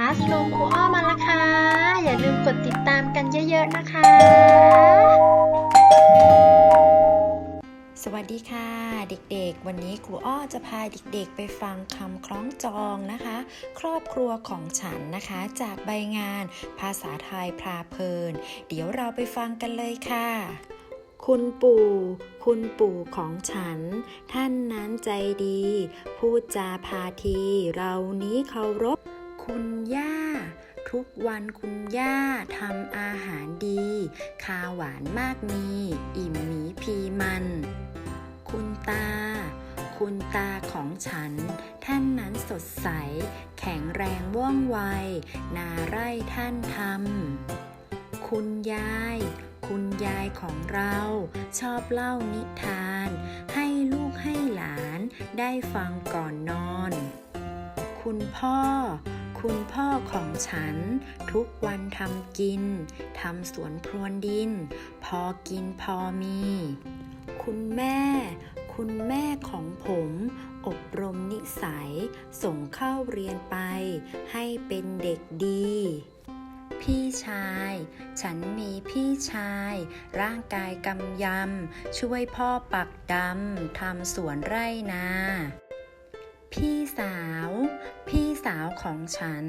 ทัสลูมครูอ้อมาแล้วค่ะ อย่าลืมกดติดตามกันเยอะๆนะคะ สวัสดีค่ะ เด็กๆ วันนี้ครูอ้อจะพาเด็กๆ ไปฟังคำคล้องจองนะคะ ครอบครัวของฉันนะคะ จากใบงาน ภาษาไทยพาเพลิน เดี๋ยวเราไปฟังกันเลยค่ะคุณปู่ คุณปู่ของฉัน ท่านนั้นใจดี พูดจาพาที เรานี้เคารพ คุณย่า ทุกวันคุณย่าทำอาหารดีข้าวหวานมากมี อิ่มหมีพีมัน คุณตา คุณตาของฉัน ท่านนั้นสดใส แข็งแรงว่องไว นาไร่ท่านทำคุณยาย คุณยายของเราชอบเล่านิทาน ให้ลูกให้หลานได้ฟังก่อนนอน คุณพ่อ คุณพ่อของฉัน ทุกวันทำกินทำสวนพรวนดิน พอกินพอมี คุณแม่ คุณแม่ของผม อบรมนิสัย ส่งเข้าเรียนไป ให้เป็นเด็กดี พี่ชาย ฉันมีพี่ชาย ร่างกายกำยำ ช่วยพ่อปักดำทำสวนไร่นา พี่สาว สาวของฉัน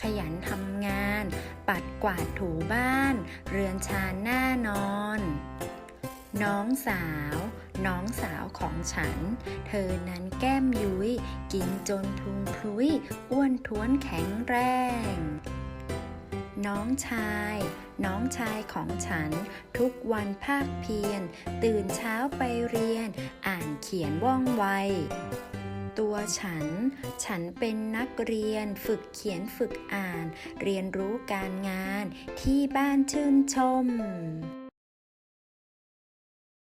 ขยันทำงาน ปัดกวาดถูบ้าน เรือนชานหน้านอน น้องสาว น้องสาวของฉัน เธอนั้นแก้มยุย้ย กินจนพุงพลุย อ้วนท้วนแข็งแรง น้องชายน้องชายของฉัน ทุกวันภาคเพียร ตื่นเช้าไปเรียน อ่านเขียนว่องไว ตัวฉัน ฉันเป็นนักเรียนฝึกเขียนฝึกอ่าน เรียนรู้การงานที่บ้านชื่นชม